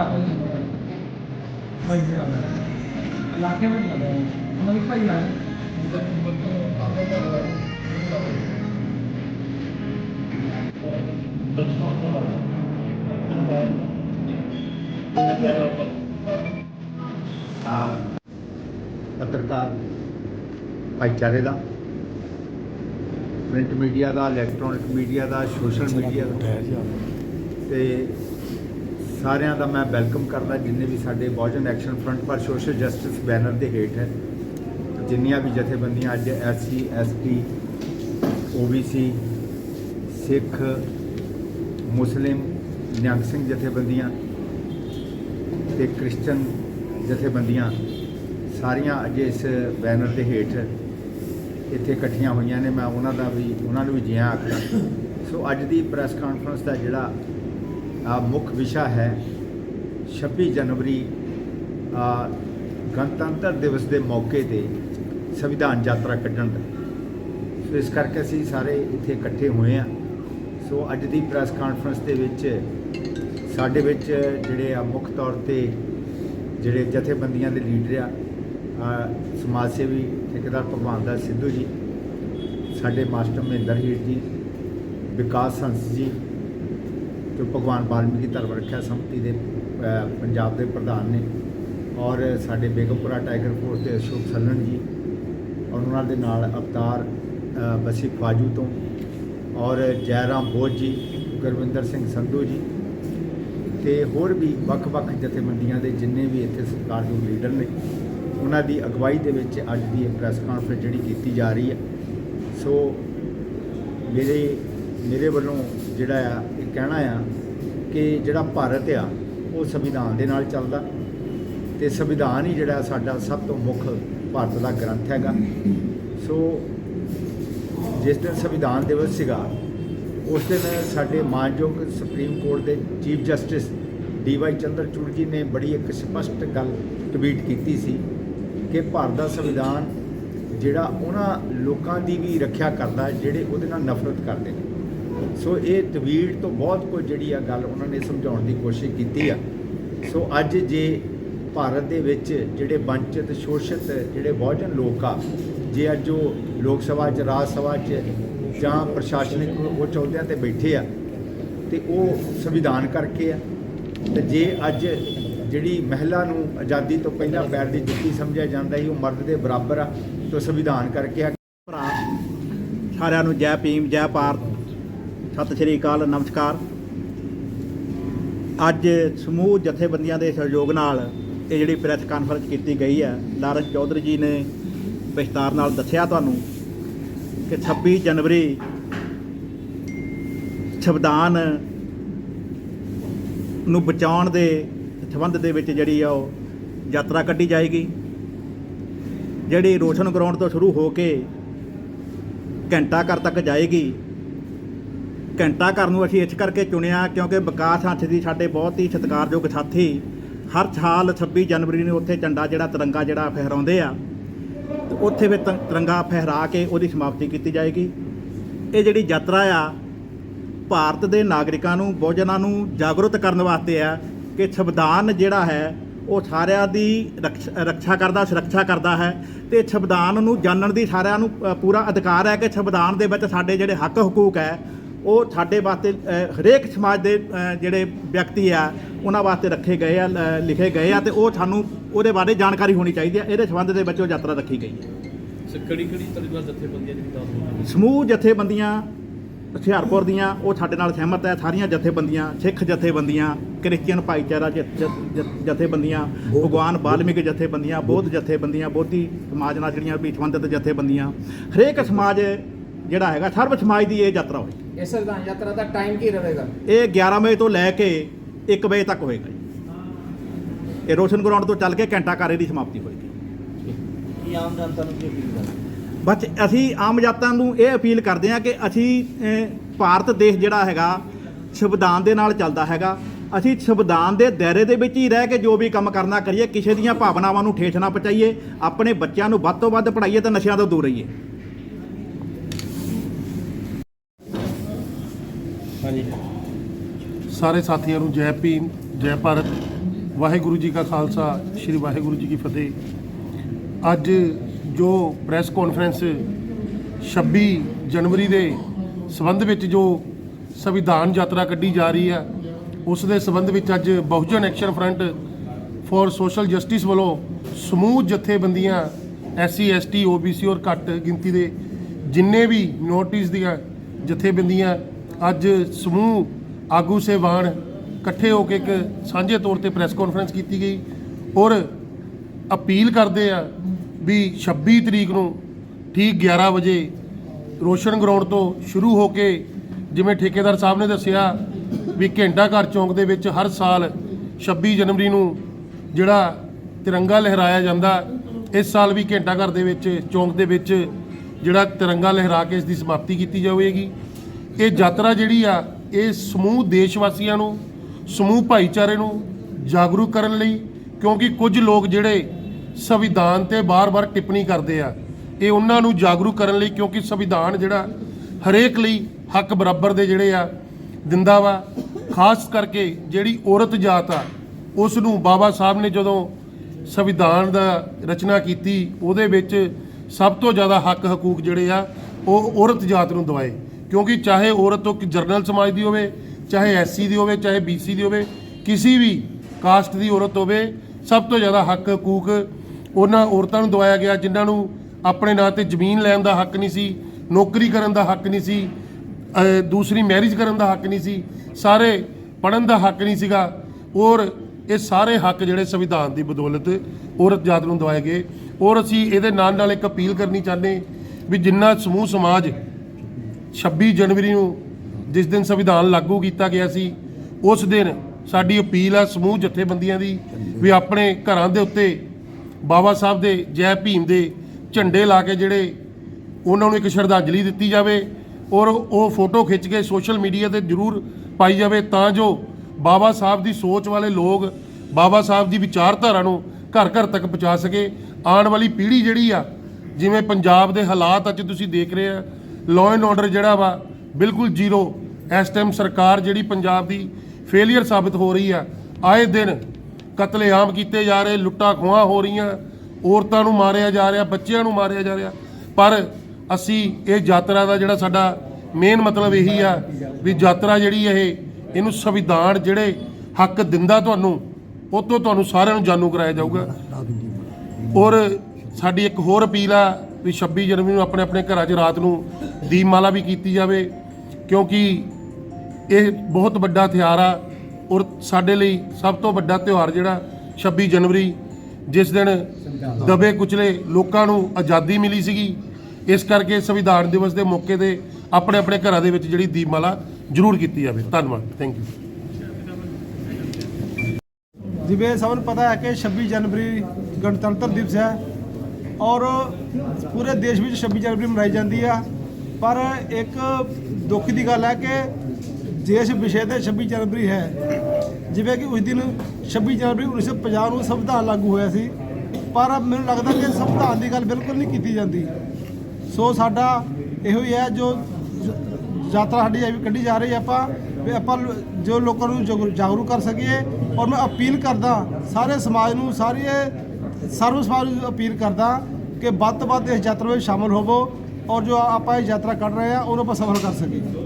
ਨਾ ਭਾਈ ਭਾਈ ਜੀ ਇਲਾਕੇ ਵਿੱਚ ਲੱਗਾ ਉਹਨਾਂ ਦੀ ਭਾਈ ਨਾਲ ਆ ਪੱਤਰਕਾਰ ਭਾਈਚਾਰੇ ਦਾ ਪ੍ਰਿੰਟ ਮੀਡੀਆ ਦਾ ਇਲੈਕਟ੍ਰੋਨਿਕ ਮੀਡੀਆ ਦਾ ਸੋਸ਼ਲ ਮੀਡੀਆ ਦਾ। ਤੇ ਸਾਰਿਆਂ ਦਾ ਮੈਂ ਵੈਲਕਮ ਕਰਦਾ, ਜਿੰਨੇ ਵੀ ਸਾਡੇ ਬਹੁਜਨ ਐਕਸ਼ਨ ਫਰੰਟ ਪਰ ਸੋਸ਼ਲ ਜਸਟਿਸ ਬੈਨਰ ਦੇ ਹੇਠ ਹੈ। ਜਿੰਨੀਆਂ ਵੀ ਜਥੇਬੰਦੀਆਂ ਅੱਜ SC ST OBC Sikh Muslim Nihang Singh ਜਥੇਬੰਦੀਆਂ ਤੇ ਕ੍ਰਿਸਚਨ ਜਥੇਬੰਦੀਆਂ, ਸਾਰੀਆਂ ਅੱਜ ਇਸ ਬੈਨਰ ਦੇ ਹੇਠ ਇੱਥੇ ਇਕੱਠੀਆਂ ਹੋਈਆਂ ਨੇ। ਮੈਂ ਉਹਨਾਂ ਦਾ ਵੀ, ਉਹਨਾਂ ਨੂੰ ਵੀ ਜੀਆਂ ਆਖਦਾ। ਸੋ ਅੱਜ ਦੀ ਪ੍ਰੈਸ ਕਾਨਫਰੰਸ ਦਾ ਜਿਹੜਾ ਆ ਮੁੱਖ ਵਿਸ਼ਾ ਹੈ 26 ਜਨਵਰੀ ਆ ਗਣਤੰਤਰ ਦਿਵਸ ਦੇ ਮੌਕੇ ਤੇ ਸੰਵਿਧਾਨ ਯਾਤਰਾ ਕੱਢਣ ਦਾ। ਸੋ ਇਸ ਕਰਕੇ ਅਸੀਂ ਸਾਰੇ ਇੱਥੇ ਇਕੱਠੇ ਹੋਏ ਆ ਸੋ ਅੱਜ ਦੀ ਪ੍ਰੈਸ ਕਾਨਫਰੰਸ ਦੇ ਵਿੱਚ ਸਾਡੇ ਵਿੱਚ ਜਿਹੜੇ ਆ ਮੁੱਖ ਤੌਰ ਤੇ ਜਿਹੜੇ ਜਥੇਬੰਦੀਆਂ ਦੇ ਲੀਡਰ ਆ ਸਮਾਜ ਸੇਵੀ ਠੇਕੇਦਾਰ ਭਗਵਾਨ ਦਾਸ ਸਿੱਧੂ ਜੀ, ਸਾਡੇ ਮਾਸਟਰ ਮਹਿੰਦਰ ਹੀਰ ਜੀ, ਵਿਕਾਸ ਸੰਸ ਜੀ ਜੋ ਭਗਵਾਨ ਵਾਲਮੀਕੀ ਧਰਮ ਰੱਖਿਆ, ਸੰਮਤੀ ਦੇ ਪੰਜਾਬ ਦੇ ਪ੍ਰਧਾਨ ਨੇ ਔਰ ਸਾਡੇ ਬੇਗਮਪੁਰਾ ਟਾਈਗਰ ਫੋਰਸ ਦੇ ਅਸ਼ੋਕ ਸੱਲਣ ਜੀ ਔਰ ਉਹਨਾਂ ਦੇ ਨਾਲ ਅਵਤਾਰ ਬਸੀ ਫਾਜੂ ਤੋਂ ਔਰ ਜੈਰਾਮ ਬੋਝ ਜੀ, ਗੁਰਵਿੰਦਰ ਸਿੰਘ ਸੰਧੂ ਜੀ ਤੇ ਹੋਰ ਵੀ ਵੱਖ-ਵੱਖ ਜਥੇਬੰਦੀਆਂ ਦੇ ਜਿੰਨੇ ਵੀ ਇੱਥੇ ਸਤਿਕਾਰਯੋਗ ਲੀਡਰ ਨੇ, ਉਹਨਾਂ ਦੀ ਅਗਵਾਈ ਦੇ ਵਿੱਚ ਅੱਜ ਦੀ ਇਹ ਪ੍ਰੈਸ ਕਾਨਫਰੰਸ ਜਿਹੜੀ ਕੀਤੀ ਜਾ ਰਹੀ ਹੈ। ਸੋ ਮੇਰੇ ਮੇਰੇ ਵੱਲੋਂ ਜਿਹੜਾ ਆ ਕਹਿਣਾ ਆ ਕਿ ਜਿਹੜਾ ਭਾਰਤ ਆ, ਉਹ ਸੰਵਿਧਾਨ ਦੇ ਨਾਲ ਚੱਲਦਾ। ਤੇ ਸੰਵਿਧਾਨ ਹੀ ਜਿਹੜਾ ਸਾਡਾ ਸਭ ਤੋਂ ਮੁੱਖ ਭਾਰਤ ਦਾ ਗ੍ਰੰਥ ਹੈਗਾ। ਸੋ ਜਿਸ ਦਿਨ ਸੰਵਿਧਾਨ ਦਿਵਸ ਸੀਗਾ, ਉਸ ਦਿਨ ਸਾਡੇ ਮਾਨਯੋਗ ਸੁਪਰੀਮ ਕੋਰਟ ਦੇ Chief Justice D Y Chandrachud ji ਨੇ ਬੜੀ ਇੱਕ ਸਪਸ਼ਟ ਗੱਲ ਟਵੀਟ ਕੀਤੀ ਸੀ ਕਿ ਭਾਰਤ ਦਾ ਸੰਵਿਧਾਨ ਜਿਹੜਾ ਉਹਨਾਂ ਲੋਕਾਂ ਦੀ ਵੀ ਰੱਖਿਆ ਕਰਦਾ, ਜਿਹੜੇ ਉਹਦੇ ਨਾਲ ਨਫ਼ਰਤ ਕਰਦੇ ਨੇ। ਸੋ ਇਹ ਟਵੀਟ ਤੋਂ ਬਹੁਤ ਕੁਝ ਜਿਹੜੀ ਆ ਗੱਲ ਉਹਨਾਂ ਨੇ ਸਮਝਾਉਣ ਦੀ ਕੋਸ਼ਿਸ਼ ਕੀਤੀ ਆ। ਸੋ ਅੱਜ ਜੇ ਭਾਰਤ ਦੇ ਵਿੱਚ ਜਿਹੜੇ ਵੰਚਿਤ, ਸ਼ੋਸ਼ਿਤ ਜਿਹੜੇ ਬਹੁਜਨ ਲੋਕ ਆ, ਜੇ ਅੱਜ ਉਹ ਲੋਕ ਸਭਾ 'ਚ, ਰਾਜ ਸਭਾ 'ਚ ਜਾਂ ਪ੍ਰਸ਼ਾਸਨਿਕ ਉਹ ਚੌਦਿਆਂ ਤੇ ਬੈਠੇ ਆ, ਤੇ ਉਹ ਸੰਵਿਧਾਨ ਕਰਕੇ ਆ, ਤੇ ਜੇ ਅੱਜ ਜਿਹੜੀ ਮਹਿਲਾ ਨੂੰ ਆਜ਼ਾਦੀ ਤੋਂ ਪਹਿਲਾਂ ਪੈਰ ਦੀ ਜੁੱਤੀ ਸਮਝਿਆ ਜਾਂਦਾ ਸੀ, ਉਹ ਮਰਦ ਦੇ ਬਰਾਬਰ ਆ, ਤਾਂ ਸੰਵਿਧਾਨ ਕਰਕੇ ਆ। ਭਰਾ, ਸਾਰਿਆਂ ਨੂੰ ਜੈ ਭੀਮ, ਜੈ ਭਾਰਤ। ਸਤਿ ਸ਼੍ਰੀ ਅਕਾਲ, ਨਮਸਕਾਰ। ਅੱਜ ਸਮੂਹ ਜਥੇਬੰਦੀਆਂ ਦੇ ਸਹਿਯੋਗ ਨਾਲ ਇਹ ਜਿਹੜੀ ਪ੍ਰੈਸ ਕਾਨਫਰੰਸ ਕੀਤੀ ਗਈ ਹੈ, ਲਾਰੈਂਸ ਚੌਧਰੀ ਜੀ ਨੇ ਵਿਸਤਾਰ ਨਾਲ ਦੱਸਿਆ ਤੁਹਾਨੂੰ ਕਿ 26 ਜਨਵਰੀ ਸੰਵਿਧਾਨ ਨੂੰ ਬਚਾਉਣ ਦੇ ਸੰਬੰਧ ਦੇ ਵਿੱਚ ਜਿਹੜੀ ਆ ਉਹ ਯਾਤਰਾ ਕੱਢੀ ਜਾਏਗੀ। ਜਿਹੜੀ ਰੋਸ਼ਨ ਗਰਾਊਂਡ ਤੋਂ ਸ਼ੁਰੂ ਹੋ ਕੇ ਘੰਟਾ ਘਰ ਤੱਕ ਜਾਏਗੀ। ਘੰਟਾ ਘਰ ਨੂੰ ਅਸੀਂ ਇਸ ਕਰਕੇ ਚੁਣਿਆ ਕਿਉਂਕਿ ਵਿਕਾਸ ਹੰਸ ਦੀ ਸਾਡੇ ਬਹੁਤ ਹੀ ਸਤਿਕਾਰਯੋਗ ਸਾਥੀ ਹਰ ਸਾਲ 26 ਜਨਵਰੀ ਨੂੰ ਉੱਥੇ ਝੰਡਾ ਜਿਹੜਾ ਤਿਰੰਗਾ ਜਿਹੜਾ ਫਹਿਰਾਉਂਦੇ ਆ, ਤੇ ਉੱਥੇ ਵੀ ਤਿਰੰਗਾ ਫਹਿਰਾ ਕੇ ਉਹਦੀ ਸਮਾਪਤੀ ਕੀਤੀ ਜਾਏਗੀ। ਇਹ ਜਿਹੜੀ ਯਾਤਰਾ ਆ, ਭਾਰਤ ਦੇ ਨਾਗਰਿਕਾਂ ਨੂੰ, ਬਹੁਜਨਾਂ ਨੂੰ ਜਾਗਰੂਕ ਕਰਨ ਵਾਸਤੇ ਆ ਕਿ ਸੰਵਿਧਾਨ ਜਿਹੜਾ ਹੈ, ਉਹ ਸਾਰਿਆਂ ਦੀ ਰਕਸ਼- ਰੱਖਿਆ ਕਰਦਾ, ਸੁਰੱਖਿਆ ਕਰਦਾ ਹੈ ਤੇ ਸੰਵਿਧਾਨ ਨੂੰ ਜਾਣਨ ਦੀ ਸਾਰਿਆਂ ਨੂੰ ਪੂਰਾ ਅਧਿਕਾਰ ਹੈ ਕਿ ਸੰਵਿਧਾਨ ਦੇ ਵਿੱਚ ਸਾਡੇ ਜਿਹੜੇ ਹੱਕ ਹਕੂਕ ਹੈ ਉਹ ਸਾਡੇ ਵਾਸਤੇ ਹਰੇਕ ਸਮਾਜ ਦੇ ਜਿਹੜੇ ਵਿਅਕਤੀ ਆ ਉਹਨਾਂ ਵਾਸਤੇ ਰੱਖੇ ਗਏ ਆ ਲਿਖੇ ਗਏ ਆ ਤੇ ਉਹ ਸਾਨੂੰ ਉਹਦੇ ਬਾਰੇ ਜਾਣਕਾਰੀ ਹੋਣੀ ਚਾਹੀਦੀ ਹੈ ਇਹਦੇ ਸੰਬੰਧ ਦੇ ਵਿੱਚ ਉਹ ਯਾਤਰਾ ਰੱਖੀ ਗਈ ਹੈ। ਕਿਹੜੀ ਕਿਹੜੀ ਤਰ੍ਹਾਂ ਜਥੇਬੰਦੀਆਂ ਦੀ ਦਿਓ ਸਮੂਹ ਜਥੇਬੰਦੀਆਂ ਹੁਸ਼ਿਆਰਪੁਰ ਦੀਆਂ ਉਹ ਸਾਡੇ ਨਾਲ ਸਹਿਮਤ ਹੈ ਸਾਰੀਆਂ ਜਥੇਬੰਦੀਆਂ ਸਿੱਖ ਜਥੇਬੰਦੀਆਂ ਕ੍ਰਿਸਚੀਅਨ ਭਾਈਚਾਰਾ ਜਥੇਬੰਦੀਆਂ ਭਗਵਾਨ ਵਾਲਮੀਕ ਜਥੇਬੰਦੀਆਂ ਬੌਧ ਜਥੇਬੰਦੀਆਂ ਬੋਧੀ ਸਮਾਜ ਨਾਲ ਜਿਹੜੀਆਂ ਵੀ ਸੰਬੰਧਿਤ ਜਥੇਬੰਦੀਆਂ। ਹਰੇਕ ਸਮਾਜ ਜਿਹੜਾ ਹੈਗਾ ਸਰਬ ਸਮਾਜ ਦੀ ਇਹ ਯਾਤਰਾ ਹੋਈ। ਇਹ ਸੰਵਿਧਾਨ ਯਾਤਰਾ ਦਾ ਟਾਈਮ ਕੀ ਰਹੇਗਾ? ਇਹ 11 ਵਜੇ ਤੋਂ ਲੈ ਕੇ 1 ਵਜੇ ਤੱਕ ਹੋਏਗਾ ਜੀ। ਇਹ ਰੋਸ਼ਨ ਗਰਾਊਂਡ ਤੋਂ ਚੱਲ ਕੇ ਘੰਟਾ ਘਰ ਦੀ ਸਮਾਪਤੀ ਹੋਏਗੀ। ਕੀ ਆਮ ਜਨਤਾ ਨੂੰ ਕੀ ਅਪੀਲ ਕਰਦੇ ਬਸ ਅਸੀਂ ਆਮ ਜਨਤਾ ਨੂੰ ਇਹ ਅਪੀਲ ਕਰਦੇ ਹਾਂ ਕਿ ਅਸੀਂ ਭਾਰਤ ਦੇਸ਼ ਜਿਹੜਾ ਹੈਗਾ ਸੰਵਿਧਾਨ ਦੇ ਨਾਲ ਚੱਲਦਾ ਹੈਗਾ। ਅਸੀਂ ਸੰਵਿਧਾਨ ਦੇ ਦਾਇਰੇ ਦੇ ਵਿੱਚ ਹੀ ਰਹਿ ਕੇ ਜੋ ਵੀ ਕੰਮ ਕਰਨਾ ਕਰੀਏ ਕਿਸੇ ਦੀਆਂ ਭਾਵਨਾਵਾਂ ਨੂੰ ਠੇਠ ਨਾ ਪਹੁੰਚਾਈਏ ਆਪਣੇ ਬੱਚਿਆਂ ਨੂੰ ਵੱਧ ਤੋਂ ਵੱਧ ਪੜ੍ਹਾਈਏ ਤੇ ਨਸ਼ਿਆਂ ਤੋਂ ਦੂਰ ਰਹੀਏ। ਹਾਂਜੀ। ਸਾਰੇ ਸਾਥੀਆਂ ਨੂੰ ਜੈ ਭੀਮ, ਜੈ ਭਾਰਤ। ਵਾਹਿਗੁਰੂ ਜੀ ਕਾ ਖਾਲਸਾ, ਸ੍ਰੀ ਵਾਹਿਗੁਰੂ ਜੀ ਕੀ ਫਤਿਹ। ਅੱਜ ਜੋ ਪ੍ਰੈਸ ਕਾਨਫਰੰਸ 26 ਜਨਵਰੀ ਦੇ ਸਬੰਧ ਵਿੱਚ ਜੋ ਸੰਵਿਧਾਨ ਯਾਤਰਾ ਕੱਢੀ ਜਾ ਰਹੀ ਹੈ, ਉਸ ਦੇ ਸਬੰਧ ਵਿੱਚ ਅੱਜ Bahujan Action Front for Social Justice ਵੱਲੋਂ ਸਮੂਹ ਜਥੇਬੰਦੀਆਂ, ਐਸਸੀ, ਐਸਟੀ, ਓਬੀਸੀ ਔਰ ਘੱਟ ਗਿਣਤੀ ਦੇ ਜਿੰਨੇ ਵੀ ਨੋਟਿਸ ਦੀਆਂ ਜਥੇਬੰਦੀਆਂ ਅੱਜ ਸਮੂਹ ਆਗੂ ਸੇਵਾਨ ਇਕੱਠੇ ਹੋ ਕੇ ਇੱਕ ਸਾਂਝੇ ਤੌਰ ਤੇ ਪ੍ਰੈਸ ਕਾਨਫਰੰਸ ਕੀਤੀ ਗਈ ਔਰ ਅਪੀਲ ਕਰਦੇ ਆ ਵੀ 26 ਤਰੀਕ ਨੂੰ ਠੀਕ 11 ਵਜੇ ਰੋਸ਼ਨ ਗਰਾਊਂਡ ਤੋਂ ਸ਼ੁਰੂ ਹੋ ਕੇ ਜਿਵੇਂ ਠੇਕੇਦਾਰ ਸਾਹਿਬ ਨੇ ਦੱਸਿਆ ਵੀ ਘੰਟਾ ਘਰ ਚੌਂਕ ਦੇ ਵਿੱਚ ਹਰ ਸਾਲ 26 ਜਨਵਰੀ ਨੂੰ ਜਿਹੜਾ ਤਿਰੰਗਾ ਲਹਿਰਾਇਆ ਜਾਂਦਾ, ਇਸ ਸਾਲ ਵੀ ਘੰਟਾ ਘਰ ਦੇ ਵਿੱਚ, ਚੌਂਕ ਦੇ ਵਿੱਚ ਜਿਹੜਾ ਤਿਰੰਗਾ ਲਹਿਰਾ ਕੇ ਇਸ ਦੀ ਸਮਾਪਤੀ ਕੀਤੀ ਜਾਵੇਗੀ। ਇਹ ਯਾਤਰਾ ਜਿਹੜੀ ਆ, ਇਹ ਸਮੂਹ ਦੇਸ਼ ਵਾਸੀਆਂ ਨੂੰ, ਸਮੂਹ ਭਾਈਚਾਰੇ ਨੂੰ ਜਾਗਰੂਕ ਕਰਨ ਲਈ, ਕਿਉਂਕਿ ਕੁਝ ਲੋਕ ਜਿਹੜੇ ਸੰਵਿਧਾਨ ਤੇ ਬਾਰ-ਬਾਰ ਟਿੱਪਣੀ ਕਰਦੇ ਆ, ਇਹ ਉਹਨਾਂ ਨੂੰ ਜਾਗਰੂਕ ਕਰਨ ਲਈ ਕਿਉਂਕਿ ਸੰਵਿਧਾਨ ਜਿਹੜਾ ਹਰੇਕ ਲਈ ਹੱਕ ਬਰਾਬਰ ਦੇ ਜਿਹੜੇ ਆ, ਦਿੰਦਾ ਵਾ। ਖਾਸ ਕਰਕੇ ਜਿਹੜੀ ਔਰਤ ਜਾਤ ਆ, ਉਸ ਨੂੰ ਬਾਬਾ ਸਾਹਿਬ ਨੇ ਜਦੋਂ ਸੰਵਿਧਾਨ ਦਾ ਰਚਨਾ ਕੀਤੀ, ਉਹਦੇ ਵਿੱਚ ਸਭ ਤੋਂ ਜ਼ਿਆਦਾ ਹੱਕ ਹਕੂਕ ਜਿਹੜੇ ਆ, ਉਹ ਔਰਤ ਜਾਤ ਨੂੰ ਦਵਾਏ। ਕਿਉਂਕਿ ਚਾਹੇ ਔਰਤ ਉਹ ਜਰਨਲ ਸਮਾਜ ਦੀ ਹੋਵੇ, ਚਾਹੇ ਐਸਸੀ ਦੀ ਹੋਵੇ, ਚਾਹੇ ਬੀਸੀ ਦੀ ਹੋਵੇ, ਕਿਸੇ ਵੀ ਕਾਸਟ ਦੀ ਔਰਤ ਹੋਵੇ, ਸਭ ਤੋਂ ਜ਼ਿਆਦਾ ਹੱਕ ਹਕੂਕ ਉਹਨਾਂ ਔਰਤਾਂ ਨੂੰ ਦਵਾਇਆ ਗਿਆ ਜਿਨ੍ਹਾਂ ਨੂੰ ਆਪਣੇ ਨਾਂ ਤੇ ਜ਼ਮੀਨ ਲੈਣ ਦਾ ਹੱਕ ਨਹੀਂ ਸੀ, ਨੌਕਰੀ ਕਰਨ ਦਾ ਹੱਕ ਨਹੀਂ ਸੀ ਦੂਸਰੀ ਮੈਰਿਜ ਕਰਨ ਦਾ ਹੱਕ ਨਹੀਂ ਸੀ, ਸਾਰੇ ਪੜਨ ਦਾ ਹੱਕ ਨਹੀਂ ਸੀਗਾ। ਔਰ ਇਹ ਸਾਰੇ ਹੱਕ ਜਿਹੜੇ ਸੰਵਿਧਾਨ ਦੀ ਬਦੌਲਤ ਔਰਤ ਜਾਤ ਨੂੰ ਦਵਾਏ ਗਏ। ਔਰ ਅਸੀਂ ਇਹਦੇ ਨਾਲ ਨਾਲ ਇੱਕ ਅਪੀਲ ਕਰਨੀ ਚਾਹੁੰਦੇ ਵੀ ਜਿੰਨਾ ਸਮੂਹ ਸਮਾਜ 26 ਜਨਵਰੀ ਨੂੰ ਜਿਸ ਦਿਨ ਸੰਵਿਧਾਨ ਲਾਗੂ ਕੀਤਾ ਗਿਆ ਸੀ, ਉਸ ਦਿਨ ਸਾਡੀ ਅਪੀਲ ਆ ਸਮੂਹ ਜਥੇਬੰਦੀਆਂ ਦੀ ਵੀ ਆਪਣੇ ਘਰਾਂ ਦੇ ਉੱਤੇ ਬਾਬਾ ਸਾਹਿਬ ਦੇ ਜੈ ਭੀਮ ਦੇ ਝੰਡੇ ਲਾ ਕੇ ਜਿਹੜੇ ਉਹਨਾਂ ਨੂੰ ਇੱਕ ਸ਼ਰਧਾਂਜਲੀ ਦਿੱਤੀ ਜਾਵੇ ਔਰ ਉਹ ਫੋਟੋ ਖਿੱਚ ਕੇ ਸੋਸ਼ਲ ਮੀਡੀਆ ਤੇ ਜ਼ਰੂਰ ਪਾਈ ਜਾਵੇ ਤਾਂ ਜੋ ਬਾਬਾ ਸਾਹਿਬ ਦੀ ਸੋਚ ਵਾਲੇ ਲੋਕ ਬਾਬਾ ਸਾਹਿਬ ਦੀ ਵਿਚਾਰਧਾਰਾ ਨੂੰ ਘਰ ਘਰ ਤੱਕ ਪਹੁੰਚਾ ਸਕੇ। ਆਉਣ ਵਾਲੀ ਪੀੜ੍ਹੀ ਜਿਹੜੀ ਆ, ਜਿਵੇਂ ਪੰਜਾਬ ਦੇ ਹਾਲਾਤ ਅੱਜ ਤੁਸੀਂ ਦੇਖ ਰਹੇ ਆ ਲਾਅ ਐਂਡ ਆਰਡਰ ਜਿਹੜਾ ਵਾ, ਬਿਲਕੁਲ ਜ਼ੀਰੋ। ਇਸ ਟਾਈਮ ਸਰਕਾਰ ਜਿਹੜੀ ਪੰਜਾਬ ਦੀ ਫੇਲਿਅਰ ਸਾਬਤ ਹੋ ਰਹੀ ਆ, ਆਏ ਦਿਨ ਕਤਲੇਆਮ ਕੀਤੇ ਜਾ ਰਹੇ, ਲੁੱਟਾਂ ਖੋਹਾਂ ਹੋ ਰਹੀਆਂ, ਔਰਤਾਂ ਨੂੰ ਮਾਰਿਆ ਜਾ ਰਿਹਾ, ਬੱਚਿਆਂ ਨੂੰ ਮਾਰਿਆ ਜਾ ਰਿਹਾ। ਪਰ ਅਸੀਂ ਇਹ ਯਾਤਰਾ ਦਾ ਜਿਹੜਾ ਸਾਡਾ ਮੇਨ ਮਤਲਬ ਇਹੀ ਆ ਵੀ ਯਾਤਰਾ ਜਿਹੜੀ ਇਹ, ਇਹਨੂੰ ਸੰਵਿਧਾਨ ਜਿਹੜੇ ਹੱਕ ਦਿੰਦਾ ਤੁਹਾਨੂੰ, ਉਹ ਤੋਂ ਤੁਹਾਨੂੰ ਸਾਰਿਆਂ ਨੂੰ ਜਾਣੂ ਕਰਾਇਆ ਜਾਊਗਾ। ਔਰ ਸਾਡੀ ਇੱਕ ਹੋਰ ਅਪੀਲ ਆ ਵੀ 26 ਜਨਵਰੀ ਨੂੰ ਆਪਣੇ ਆਪਣੇ ਘਰਾਂ 'ਚ ਰਾਤ ਨੂੰ ਦੀਪਮਾਲਾ ਵੀ ਕੀਤੀ ਜਾਵੇ, ਕਿਉਂਕਿ ਇਹ ਬਹੁਤ ਵੱਡਾ ਹਥਿਆਰ ਆ ਔਰ ਸਾਡੇ ਲਈ ਸਭ ਤੋਂ ਵੱਡਾ ਤਿਉਹਾਰ ਜਿਹੜਾ 26 ਜਨਵਰੀ, ਜਿਸ ਦਿਨ ਦਬੇ ਕੁਚਲੇ ਲੋਕਾਂ ਨੂੰ ਆਜ਼ਾਦੀ ਮਿਲੀ ਸੀਗੀ, ਇਸ ਕਰਕੇ ਸੰਵਿਧਾਨ ਦਿਵਸ ਦੇ ਮੌਕੇ ਤੇ ਆਪਣੇ ਆਪਣੇ ਘਰਾਂ ਦੇ ਵਿੱਚ ਜਿਹੜੀ ਦੀਪਮਾਲਾ ਜ਼ਰੂਰ ਕੀਤੀ ਜਾਵੇ। ਧੰਨਵਾਦ। ਥੈਂਕ ਯੂ ਜਿਵੇਂ ਸਭ ਨੂੰ ਪਤਾ ਹੈ ਕਿ 26 ਜਨਵਰੀ ਗਣਤੰਤਰ ਦਿਵਸ ਹੈ। ਔਰ ਪੂਰੇ ਦੇਸ਼ ਵਿੱਚ 26 ਜਨਵਰੀ ਮਨਾਈ ਜਾਂਦੀ ਆ। ਪਰ ਇੱਕ ਦੁੱਖ ਦੀ ਗੱਲ ਹੈ ਕਿ ਦੇਸ਼ ਵਿਸ਼ੇ ਤੇ 26 ਜਨਵਰੀ ਹੈ। ਜਿਵੇਂ ਕਿ ਉਸ ਦਿਨ 26 ਜਨਵਰੀ 1950 ਨੂੰ ਸੰਵਿਧਾਨ ਲਾਗੂ ਹੋਇਆ ਸੀ। ਪਰ ਮੈਨੂੰ ਲੱਗਦਾ ਕਿ ਸੰਵਿਧਾਨ ਦੀ ਗੱਲ ਬਿਲਕੁਲ ਨਹੀਂ ਕੀਤੀ ਜਾਂਦੀ। ਸੋ ਸਾਡਾ ਇਹੋ ਹੀ ਹੈ ਜੋ ਯਾਤਰਾ ਸਾਡੀ ਇਹ ਕੱਢੀ ਜਾ ਰਹੀ ਆਪਾਂ ਵੀ ਆਪਾਂ ਜੋ ਲੋਕਾਂ ਨੂੰ ਜਾਗਰੂ- ਜਾਗਰੂਕ ਕਰ ਸਕੀਏ। ਔਰ ਮੈਂ ਅਪੀਲ ਕਰਦਾ ਸਾਰੇ ਸਮਾਜ ਨੂੰ ਸਾਰੇ ਸਰਵ ਸਮਾਜ ਨੂੰ ਅਪੀਲ ਕਰਦਾ ਕਿ ਵੱਧ ਤੋਂ ਵੱਧ ਇਸ ਯਾਤਰਾ ਵਿੱਚ ਸ਼ਾਮਲ ਹੋਵੋ ਔਰ ਜੋ ਆਪਾਂ ਇਹ ਯਾਤਰਾ ਕੱਢ ਰਹੇ ਆ ਉਹਨੂੰ ਆਪਾਂ ਸਫਲ ਕਰ ਸਕੀਏ।